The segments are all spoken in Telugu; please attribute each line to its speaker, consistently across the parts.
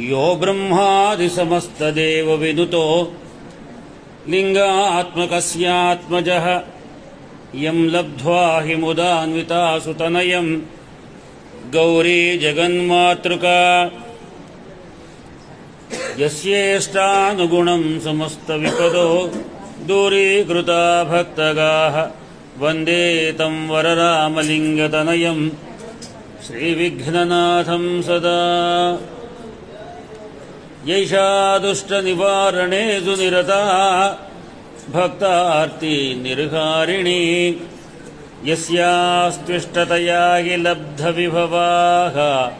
Speaker 1: यो ब्रह्मादिसमस्तदेवविनुतो लिङ्गात्मकस्यात्मजः। यम् लब्ध्वा हि मुदान्विता सुतनयम्। गौरी जगन्मातृका। यस्येष्टानुगुणम् समस्तविपदो दूरीकृता भक्तगाः। वंदे तम् वररामलिङ्गतनयम्। श्रीविघ्ननाथम् सदा। यैषा दुष्टनिवारणे सुनिरता, भक्तार्ति निर्हारिणी यस्यास्त्विष्टतया हि लब्धविभवाः,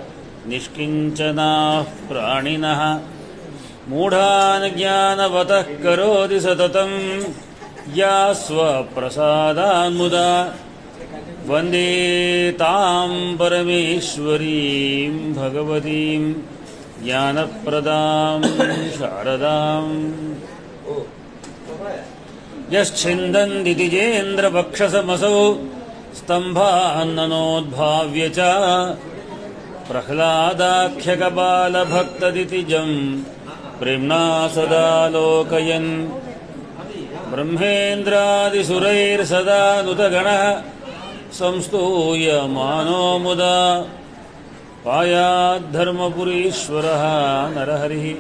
Speaker 1: निष्किञ्चनाः प्राणिनः। मूढान् ज्ञानवतः करोति सततम्, या स्वप्रसादान्मुदा वंदे ताम् परमेश्वरीम्, भगवतीम्। ज्ञानप्रदाम् शारदाम्। यश्छिन्दन्ति द्विजेन्द्रपक्षसमसौ स्तम्भान्ननोद्भाव्य च प्रह्लादाख्यकबालभक्तदितिजम् प्रेम्णा सदा लोकयन् ब्रह्मेन्द्रादिसुरैर्सदा नुतगणः संस्तूयमानो मुदा पायाद्धर्मपुरीश्वरः नरहरिः।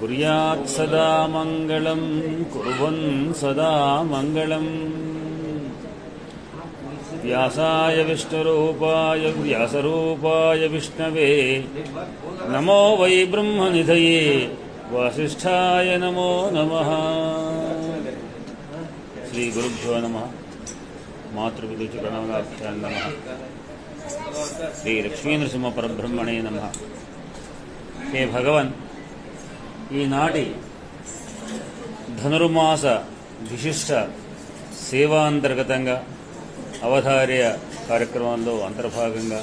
Speaker 1: कुर्यात् सदा मङ्गलम् कुर्वन् सदा मङ्गलम्। व्यासाय विष्णुरूपाय व्यासरूपाय विष्णवे। नमो वै ब्रह्मनिधये वासिष्ठाय नमो नमः। श्रीगुरुभ्यो नमः। मातृविदुचप्रणवनाभ्यां नमः శ్రీ లక్ష్మీనరసుమహపరబ్రహ్మణే నమ. హే భగవన్ ఈనాటి ధనుర్మాస విశిష్ట సేవాంతర్గతంగా అవధార్య కార్యక్రమంలో అంతర్భాగంగా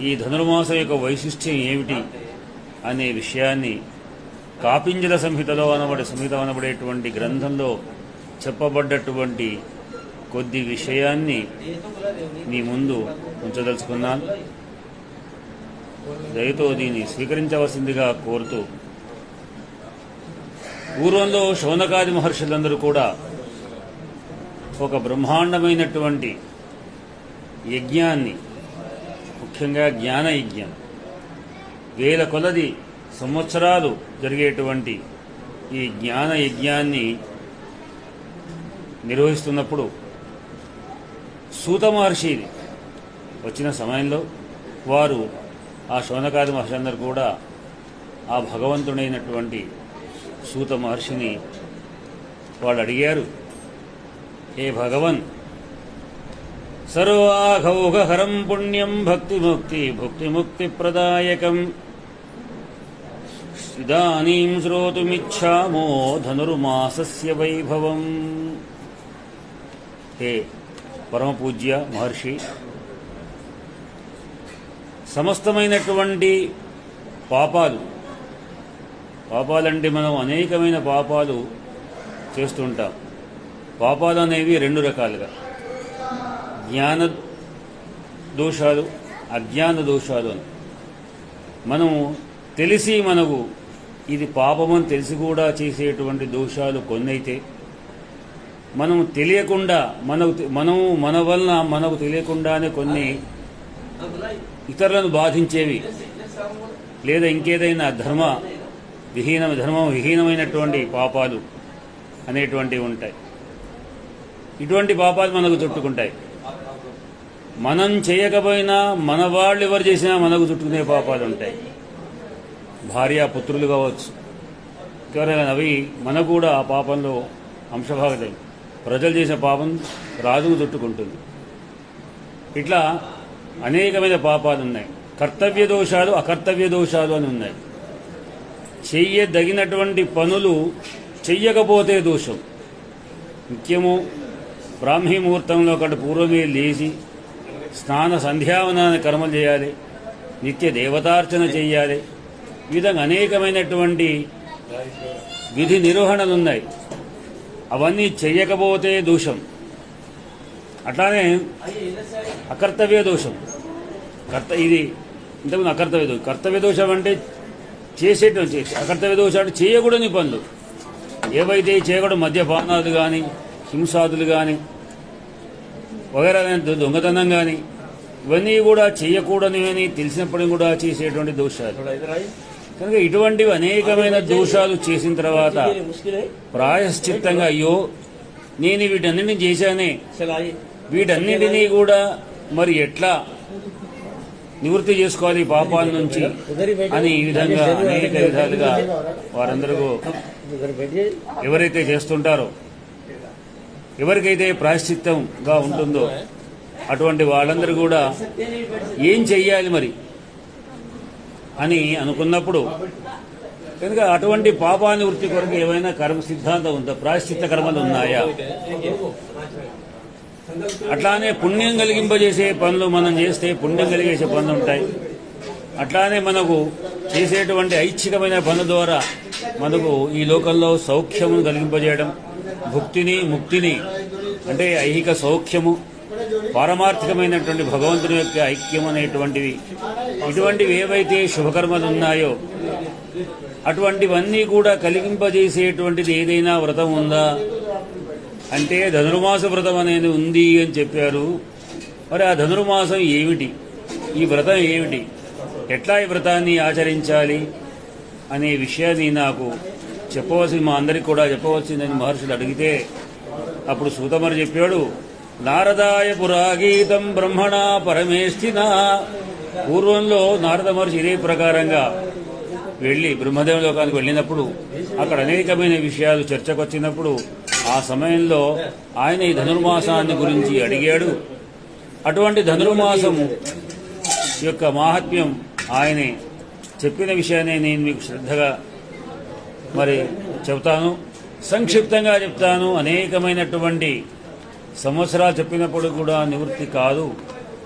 Speaker 1: ఈ ధనుర్మాసం యొక్క వైశిష్ట్యం ఏమిటి అనే విషయాన్ని కాపింజల సంహితలో అనబడే సంహిత అనబడేటువంటి గ్రంథంలో చెప్పబడ్డటువంటి కొద్ది విషయాన్ని మీ ముందు ఉంచదలుచుకున్నాను. దయతో దీన్ని స్వీకరించవలసిందిగా కోరుతూ పూర్వంలో శౌనకాది మహర్షులందరూ కూడా ఒక బ్రహ్మాండమైనటువంటి యజ్ఞాన్ని ముఖ్యంగా జ్ఞాన యజ్ఞం వేల కొలది సంవత్సరాలు జరిగేటువంటి ఈ జ్ఞాన యజ్ఞాన్ని నిర్వహిస్తున్నప్పుడు సూత మహర్షి వచ్చిన సమయంలో వారు ఆ శౌనకాది మహర్షులందరూ కూడా ఆ భగవంతుడైనటువంటి సూత మహర్షిని వాళ్ళు అడిగారు ఏ భగవన్ సర్వాఘౌఘహరం పుణ్యం భక్తిముక్తి భుక్తిముక్తి ప్రదాయకం. ఇదానీం శ్రోతుమిచ్చామో ధనుర్మాసస్య వైభవం. హే పరమపూజ్య మహర్షి. సమస్తమైనటువంటి పాపాలు పాపాలంటే మనం అనేకమైన పాపాలు చేస్తుంటాం. పాపాలు అనేవి రెండు రకాలుగా. జ్ఞాన దోషాలు అజ్ఞాన దోషాలు అని. మనము తెలిసి మనకు ఇది పాపమని తెలిసి కూడా చేసేటువంటి దోషాలు కొన్నైతే మనం తెలియకుండా మనకు మనం మన వలన మనకు తెలియకుండానే కొన్ని ఇతరులను బాధించేవి. లేదా ఇంకేదైనా ధర్మ విహీన ధర్మం విహీనమైనటువంటి పాపాలు అనేటువంటివి ఉంటాయి. ఇటువంటి పాపాలు మనకు చుట్టుకుంటాయి. మనం చేయకపోయినా మన వాళ్ళు ఎవరు చేసినా మనకు చుట్టుకునే పాపాలు ఉంటాయి. భార్య పుత్రులు కావచ్చు. ఎవరైనా అవి మనకు కూడా ఆ పాపంలో అంశభాగతం ప్రజలు చేసిన పాపం రాజును చుట్టుకుంటుంది. ఇట్లా అనేకమైన పాపాలు ఉన్నాయి. కర్తవ్య దోషాలు అకర్తవ్య దోషాలు అని ఉన్నాయి. చెయ్యదగినటువంటి పనులు చెయ్యకపోతే దోషం. ముఖ్యము బ్రాహ్మీ ముహూర్తంలో కంటే పూర్వమే లేచి స్నాన సంధ్యావనాన్ని కర్మలు చేయాలి నిత్య దేవతార్చన చేయాలి. ఈ విధంగా అనేకమైనటువంటి విధి నిర్వహణలు ఉన్నాయి. అవన్నీ చెయ్యకపోతే దోషం. అట్లానే అకర్తవ్య దోషం. కర్త ఇది ఇంతకుముందు అకర్తవ్య దోషం. కర్తవ్య దోషం అంటే చేసేటువంటి అకర్తవ్య దోషం అంటే చేయకూడని పనులు. ఏవైతే చేయకూడదు మద్యపానాలు కానీ హింసాదులు కానీ వగైరా దొంగతనం కానీ ఇవన్నీ కూడా చేయకూడని అని తెలిసినప్పటికీ కూడా చేసేటువంటి దోషాలు. కనుక ఇటువంటివి అనేకమైన దోషాలు చేసిన తర్వాత ప్రాయశ్చిత్తంగా అయ్యో నేను వీటన్నిటిని చేశానే. వీటన్నిటినీ కూడా మరి ఎట్లా నివృత్తి చేసుకోవాలి పాపాల నుంచి అని ఈ విధంగా అనేక విధాలుగా వారందరూ ఎవరైతే చేస్తుంటారో ఎవరికైతే ప్రాయశ్చిత్తంగా ఉంటుందో అటువంటి వాళ్ళందరూ కూడా ఏం చెయ్యాలి మరి? అని అనుకున్నప్పుడు కనుక అటువంటి పాపాన్ని వృత్తి కొరకు ఏమైనా కర్మ సిద్ధాంతం ఉందా? ప్రాశ్చిత్త కర్మలు ఉన్నాయా? అట్లానే పుణ్యం కలిగింపజేసే పనులు మనం చేస్తే పుణ్యం కలిగేసే పనులు ఉంటాయి. అట్లానే మనకు చేసేటువంటి ఐచ్ఛికమైన పనుల ద్వారా మనకు ఈ లోకంలో సౌఖ్యమును కలిగింపజేయడం భుక్తిని ముక్తిని అంటే ఐహిక సౌఖ్యము పారమార్థికమైనటువంటి భగవంతుని యొక్క ఐక్యం అనేటువంటివి ఇటువంటివి ఏవైతే శుభకర్మలు ఉన్నాయో అటువంటివన్నీ కూడా కలిగింపజేసేటువంటిది ఏదైనా వ్రతం ఉందా? అంటే ధనుర్మాస వ్రతం అనేది ఉంది అని చెప్పారు. మరి ఆ ధనుర్మాసం ఏమిటి? ఈ వ్రతం ఏమిటి? ఎట్లా ఈ వ్రతాన్ని ఆచరించాలి? అనే విషయాన్ని నాకు చెప్పవలసింది మా అందరికి కూడా చెప్పవలసిందని మహర్షులు అడిగితే అప్పుడు సూతమరు చెప్పాడు నారదాయ పురాగీతం బ్రహ్మణ పరమేష్ఠిన. పూర్వంలో నారద మహర్షి ఇదే ప్రకారంగా వెళ్ళి బ్రహ్మదేవ లోకానికి వెళ్ళినప్పుడు అక్కడ అనేకమైన విషయాలు చర్చకు వచ్చినప్పుడు ఆ సమయంలో ఆయన ఈ ధనుర్మాసాన్ని గురించి అడిగాడు. అటువంటి ధనుర్మాసం యొక్క మాహాత్మ్యం ఆయనే చెప్పిన విషయాన్ని నేను మీకు శ్రద్ధగా మరి చెబుతాను. సంక్షిప్తంగా చెప్తాను. అనేకమైనటువంటి సంవత్సరాలు చెప్పినప్పుడు కూడా నివృత్తి కాదు.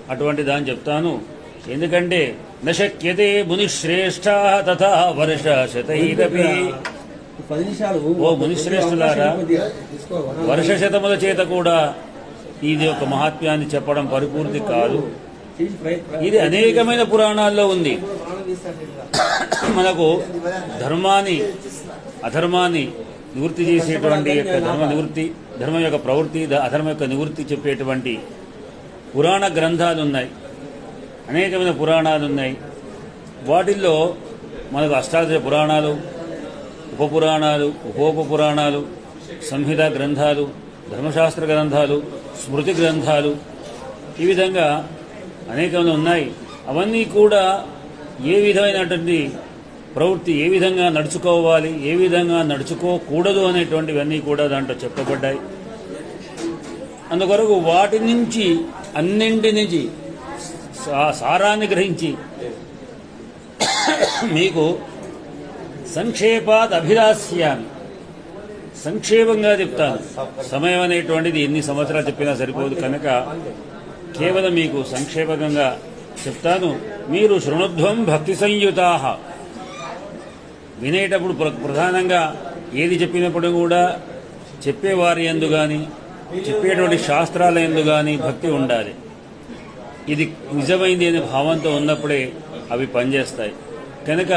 Speaker 1: అటువంటి దాన్ని చెప్తాను. ఎందుకంటే నశక్యతే మునిశ్రేష్ఠ తథా వర్ష శతైరపి. ఓ మునిశ్రేష్ఠులారా వర్ష శతముల చేత కూడా ఇది ఒక మహాత్మ్యాన్ని చెప్పడం పరిపూర్తి కాదు. ఇది అనేకమైన పురాణాల్లో ఉంది. మనకు ధర్మాన్ని అధర్మాన్ని నివృత్తి చేసేటువంటి యొక్క ధర్మ నివృత్తి ధర్మం యొక్క ప్రవృత్తి అధర్మ అధర్మం యొక్క నివృత్తి చెప్పేటువంటి పురాణ గ్రంథాలు ఉన్నాయి. అనేకమైన పురాణాలు ఉన్నాయి. వాటిల్లో మనకు అష్టాదశ పురాణాలు ఉపపురాణాలు ఉపోప పురాణాలు సంహిత గ్రంథాలు ధర్మశాస్త్ర గ్రంథాలు స్మృతి గ్రంథాలు ఈ విధంగా అనేకమైన ఉన్నాయి. అవన్నీ కూడా ఏ విధమైనటువంటి ప్రవృత్తి ఏ విధంగా నడుచుకోవాలి ఏ విధంగా నడుచుకోకూడదు అనేటువంటివన్నీ కూడా దాంట్లో చెప్పబడ్డాయి. అందుకొరకు వాటి నుంచి అన్నింటి నుంచి సారాన్ని గ్రహించి మీకు సంక్షేపాత్ అభిలాస్యాన్ని సంక్షేపంగా చెప్తాను. సమయం అనేటువంటిది ఎన్ని సంవత్సరాలు చెప్పినా సరిపోదు కనుక కేవలం మీకు సంక్షేపకంగా చెప్తాను. మీరు శృణుధ్వం భక్తి సంయుతాహ వినేటప్పుడు ప్ర- ప్రధానంగా ఏది చెప్పినప్పుడు కూడా చెప్పేవారి ఎందు కానీ చెప్పేటువంటి శాస్త్రాల ఎందు కానీ భక్తి ఉండాలి. ఇది నిజమైంది అనే భావంతో ఉన్నప్పుడే అవి పనిచేస్తాయి. కనుక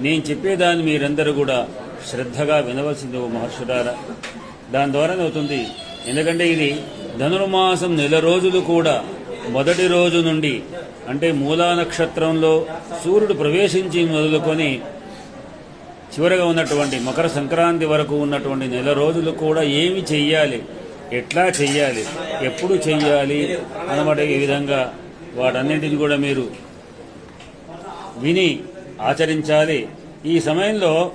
Speaker 1: నేను చెప్పేదాన్ని మీరందరూ కూడా శ్రద్ధగా వినవలసింది ఓ మహర్షుడారా. దాని ద్వారానే అవుతుంది. ఎందుకంటే ఇది ధనుర్మాసం నెల రోజులు కూడా మొదటి రోజు నుండి అంటే మూలా నక్షత్రంలో సూర్యుడు ప్రవేశించి మొదలుకొని చివరగా ఉన్నటువంటి మకర సంక్రాంతి వరకు ఉన్నటువంటి నెల రోజులు కూడా ఏమి చెయ్యాలి? ఎట్లా చెయ్యాలి? ఎప్పుడు చెయ్యాలి? అన్నమాట ఈ విధంగా వాటన్నింటిని కూడా మీరు విని ఆచరించాలి. ఈ సమయంలో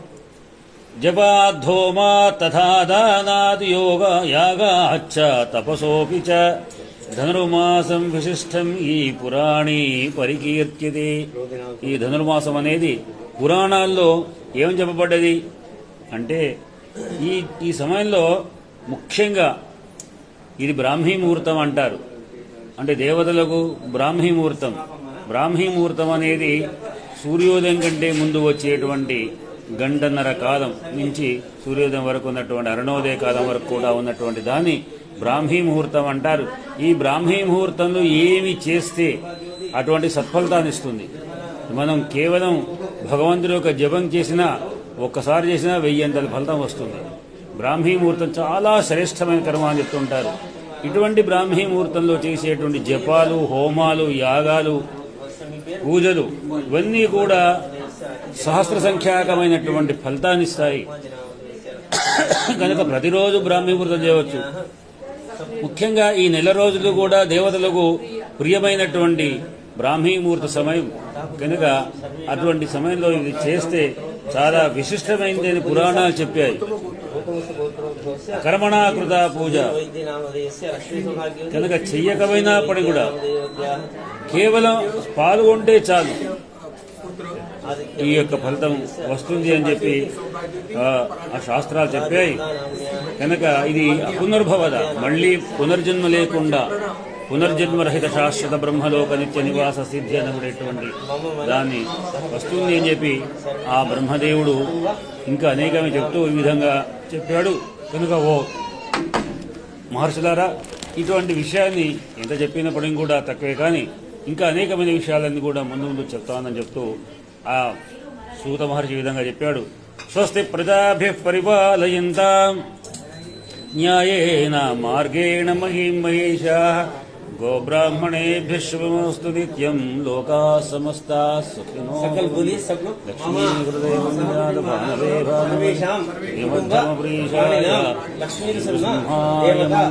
Speaker 1: జపాధోమా తథా దానాది యోగ యాగాచ్చ తపసోపి చ ధనుర్మాసం విశిష్టం ఈ పురాణి పరికీర్త్యతే ఈ ధనుర్మాసం అనేది పురాణాల్లో ఏం చెప్పబడ్డది? అంటే ఈ ఈ సమయంలో ముఖ్యంగా ఇది బ్రాహ్మీ ముహూర్తం అంటారు. అంటే దేవతలకు బ్రాహ్మీ ముహూర్తం. బ్రాహ్మీ ముహూర్తం అనేది సూర్యోదయం కంటే ముందు వచ్చేటువంటి గంటన్నర కాలం నుంచి సూర్యోదయం వరకు ఉన్నటువంటి అరుణోదయ కాలం వరకు కూడా ఉన్నటువంటి దాన్ని బ్రాహ్మీ ముహూర్తం అంటారు. ఈ బ్రాహ్మీ ముహూర్తంలో ఏమి చేస్తే అటువంటి సత్ఫలితాన్ని ఇస్తుంది? మనం కేవలం భగవంతుడి యొక్క జపం చేసినా ఒక్కసారి చేసినా వెయ్యంతల ఫలితం వస్తుంది. బ్రాహ్మీ ముహూర్తం చాలా శ్రేష్టమైన కర్మ అని చెప్తుంటారు. ఇటువంటి బ్రాహ్మీ ముహూర్తంలో చేసేటువంటి జపాలు హోమాలు యాగాలు పూజలు ఇవన్నీ కూడా సహస్ర సంఖ్యాకమైనటువంటి ఫలితాన్ని ఇస్తాయి. కనుక ప్రతిరోజు బ్రాహ్మీ ముహూర్తం చేయవచ్చు. ముఖ్యంగా ఈ నెల రోజులు కూడా దేవతలకు ప్రియమైనటువంటి బ్రాహ్మీముహూర్త సమయం కనుక అటువంటి సమయంలో ఇది చేస్తే చాలా విశిష్టమైనది అని పురాణాలు చెప్పాయి. కర్మణాకృత పూజ. కనుక చెయ్యకపోయినప్పటికీ కూడా. కేవలం పాల్గొంటే చాలు. ఈ యొక్క ఫలితం వస్తుంది అని చెప్పి ఆ, శాస్త్రాలు చెప్పాయి. కనుక ఇది పునర్భవద మళ్ళీ పునర్జన్మ లేకుండా. పునర్జన్మరహిత శాశ్వత బ్రహ్మలోక నిత్య నివాస సిద్ధి అనబడేటువంటి దాన్ని వస్తుంది అని చెప్పి ఆ బ్రహ్మదేవుడు ఇంకా అనేకమే చెప్తూ ఈ విధంగా చెప్పాడు. కనుక ఓ మహర్షులారా ఇటువంటి విషయాన్ని ఎంత చెప్పినప్పటికీ కూడా తక్కువే కానీ ఇంకా అనేకమైన విషయాలన్నీ కూడా ముందు ముందు చెప్తానని చెప్తూ ఆ సూత మహర్షి విధంగా చెప్పాడు. స్వస్తి ప్రజాభి పరిపాలయంతా న్యాయేన మార్గేణ మహీం गोब्राह्मणेभ्य शुभमस्तु नित्यम लोका समस्ता सुखिनो
Speaker 2: सकल बोलिए सब लोग
Speaker 1: लक्ष्मी हृदय मंदिराद भानवे
Speaker 2: भानवेशाम
Speaker 1: मध्यम प्रीशाय
Speaker 2: लक्ष्मी
Speaker 1: सर्वम देवता